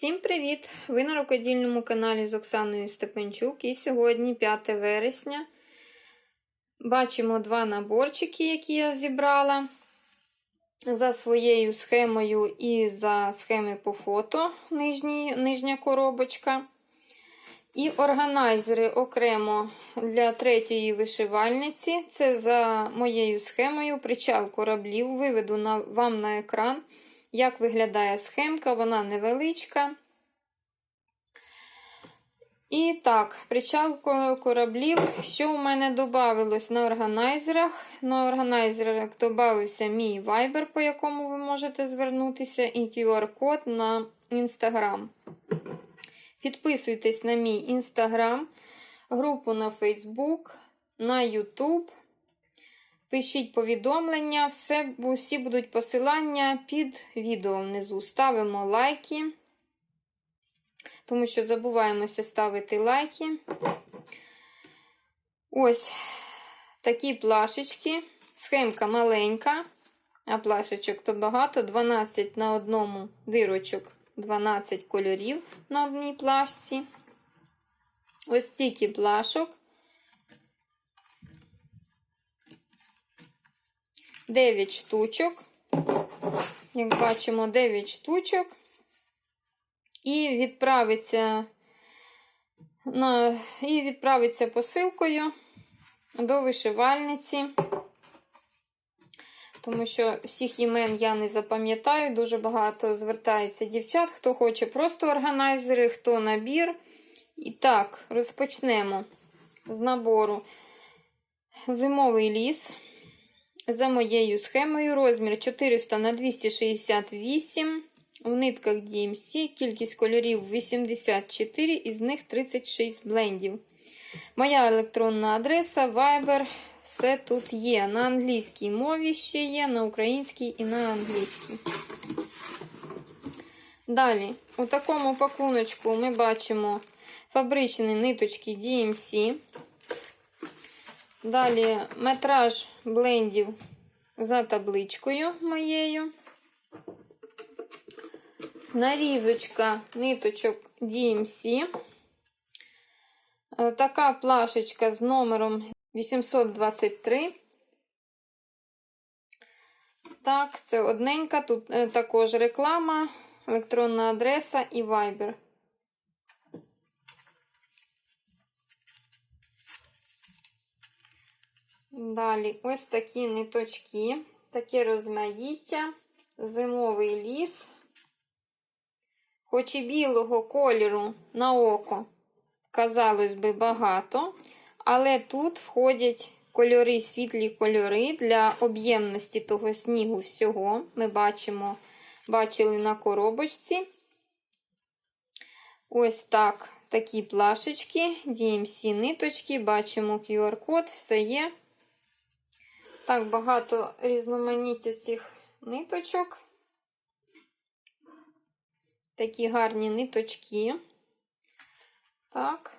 Всім привіт! Ви на рукодільному каналі з Оксаною Степанчук. І сьогодні 5 вересня. Бачимо два наборчики, які я зібрала за своєю схемою і за схеми по фото нижні, нижня коробочка. І органайзери окремо для третьої вишивальниці. Це за моєю схемою причал кораблів. Виведу на, вам на екран. Як виглядає схемка, вона невеличка. І так, причал кораблів. Що у мене додавалось на органайзерах? На органайзерах додався мій Viber, по якому ви можете звернутися, і QR-код на Instagram. Підписуйтесь на мій Instagram, групу на Facebook, на YouTube. Пишіть повідомлення, все, усі будуть посилання під відео внизу. Ставимо лайки, тому що забуваємося ставити лайки. Ось такі плашечки. Схемка маленька, а плашечок то багато. 12 на одному дирочок, 12 кольорів на одній плашці. Ось стільки плашок. 9 штучок. Як бачимо, 9 штучок. І відправиться на, і відправиться посилкою до вишивальниці. Тому що всіх імен я не запам'ятаю. Дуже багато звертається дівчат, хто хоче просто органайзери, хто набір. І так, розпочнемо з набору зимовий ліс за моєю схемою розмір 400 на 268 у нитках DMC, кількість кольорів 84, із них 36 блендів. Моя електронна адреса, Viber, все тут є. На англійській мові ще є, на українській і на англійській. Далі, у такому пакуночку ми бачимо фабричні ниточки DMC. Далі метраж блендів за табличкою моєю. Нарізочка ниточок DMC. Е, Така плашечка з номером 823. Так, це одненька. Тут е, також реклама, електронна адреса і Viber. Далі ось такі ниточки, таке розмаїття, зимовий ліс. Хоч і білого кольору на око, казалось би, багато, але тут входять кольори, світлі кольори для об'ємності того снігу всього. Ми бачимо, бачили на коробочці. Ось так, такі плашечки, DMC ниточки, бачимо QR-код, все є. Так, багато різноманіття цих ниточок. Такі гарні ниточки. Так.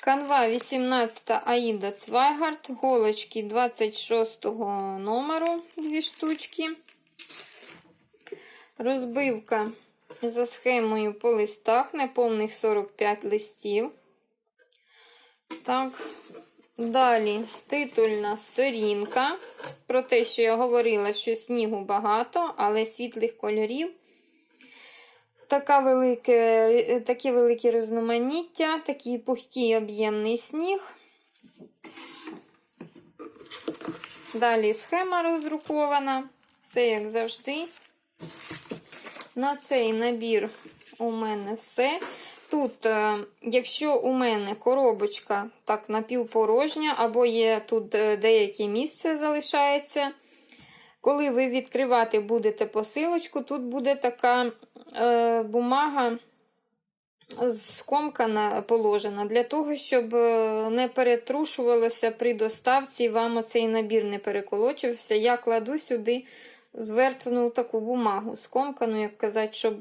Канва 18 Аїда Цвайгард, голочки 26 номеру, дві штучки. Розбивка за схемою по листах, неповних 45 листів. Так, далі титульна сторінка. Про те, що я говорила, що снігу багато, але світлих кольорів. Така велике, Таке велике різноманіття, такий пухкий об'ємний сніг. Далі схема роздрукована. Все як завжди. На цей набір у мене все. Тут, е, якщо у мене коробочка так напівпорожня, або є тут е, деяке місце залишається, коли ви відкривати будете посилочку, тут буде така е, бумага скомкана положена, для того, щоб е, не перетрушувалося при доставці, вам оцей набір не переколочився. Я кладу сюди звертну таку бумагу, скомкану, як казати, щоб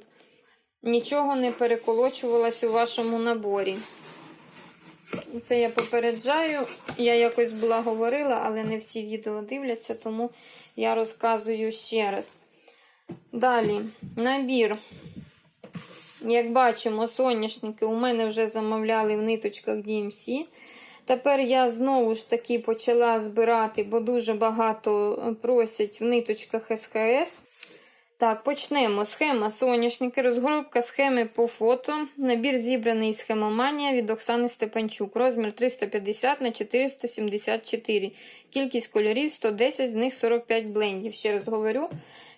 нічого не переколочувалось у вашому наборі. Це я попереджаю. Я якось була говорила, але не всі відео дивляться, тому я розказую ще раз. Далі набір. Як бачимо, соняшники у мене вже замовляли в ниточках DMC. Тепер я знову ж таки почала збирати, бо дуже багато просять в ниточках СКС. Так, почнемо. Схема соняшники, розгорубка схеми по фото. Набір зібраний схемоманія від Оксани Степанчук. Розмір 350 на 474. Кількість кольорів 110, з них 45 блендів. Ще раз говорю,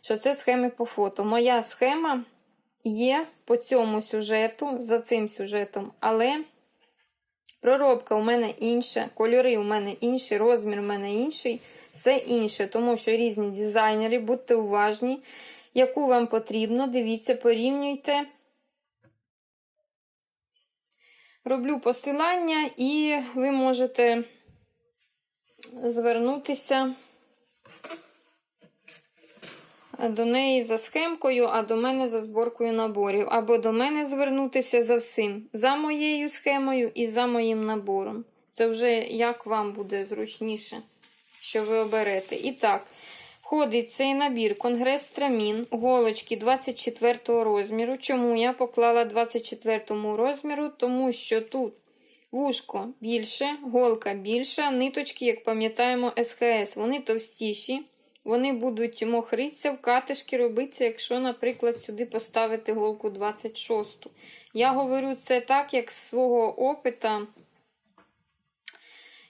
що це схеми по фото. Моя схема є по цьому сюжету, за цим сюжетом, але проробка у мене інша, кольори у мене інші, розмір у мене інший, все інше, тому що різні дизайнери, будьте уважні, яку вам потрібно, дивіться, порівнюйте. Роблю посилання, і ви можете звернутися до неї за схемкою, а до мене за зборкою наборів. Або до мене звернутися за всім, за моєю схемою і за моїм набором. Це вже як вам буде зручніше, що ви оберете. І так, входить цей набір Конгрес Трамін, голочки 24 розміру. Чому я поклала 24 розміру? Тому що тут вушко більше, голка більша, ниточки, як пам'ятаємо, СХС. Вони товстіші. Вони будуть мохритися, в катишки робитися, якщо, наприклад, сюди поставити голку 26. Я говорю це так, як з свого опита,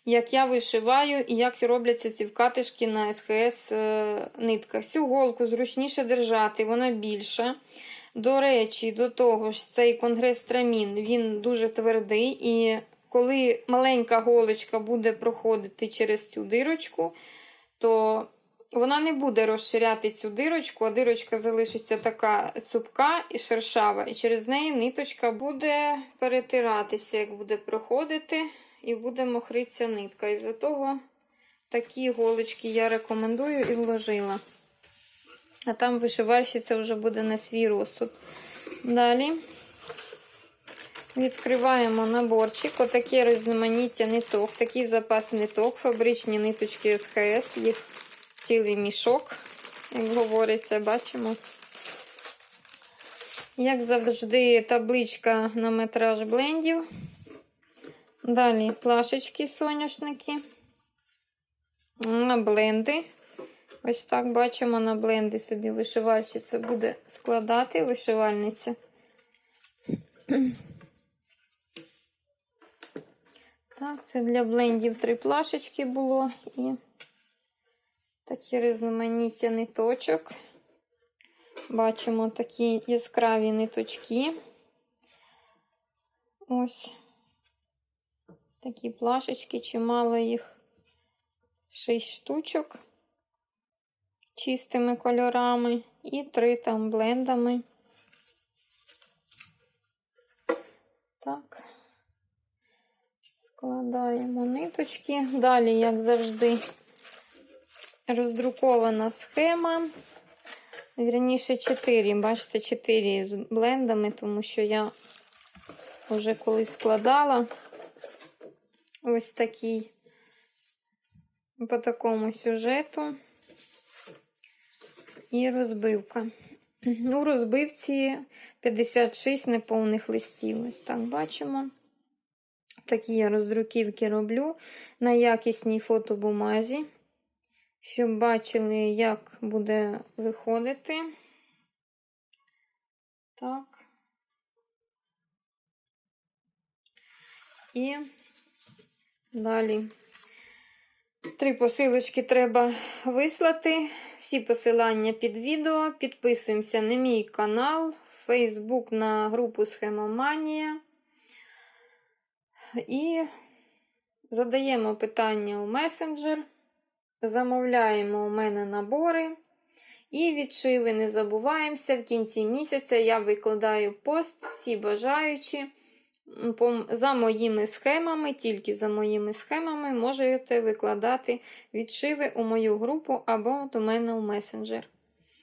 як я вишиваю і як робляться ці вкатишки на СХС е, нитках. Цю голку зручніше держати, вона більша. До речі, до того ж, цей конгрес трамін він дуже твердий. І коли маленька голочка буде проходити через цю дирочку, то вона не буде розширяти цю дирочку, а дирочка залишиться така цупка і шершава. І через неї ниточка буде перетиратися, як буде проходити, і буде мохритися нитка. І за того такі голочки я рекомендую і вложила. А там вишивальщиця вже буде на свій розсуд. Далі відкриваємо наборчик. Отаке різноманіття ниток, такий запас ниток, фабричні ниточки СХС. Їх цілий мішок, як говориться, бачимо. Як завжди, табличка на метраж блендів. Далі плашечки соняшники. На бленди. Ось так бачимо на бленди собі вишивальщиця буде складати вишивальниця. Так, це для блендів три плашечки було і такі різноманіття ниточок. Бачимо такі яскраві ниточки. Ось такі плашечки, чимало їх 6 штучок чистими кольорами і три там блендами. Так, складаємо ниточки. Далі, як завжди, роздрукована схема. Вірніше 4. Бачите, 4 з блендами, тому що я вже колись складала ось такий по такому сюжету. І розбивка. У розбивці 56 неповних листів. Ось так бачимо. Такі я роздруківки роблю на якісній фотобумазі, щоб бачили, як буде виходити. Так. І далі. Три посилочки треба вислати. Всі посилання під відео. Підписуємося на мій канал, Facebook на групу Схемоманія. І задаємо питання у месенджер. Замовляємо у мене набори. І відшиви не забуваємося. В кінці місяця я викладаю пост, всі бажаючі. За моїми схемами, тільки за моїми схемами можете викладати відшиви у мою групу або до мене у месенджер.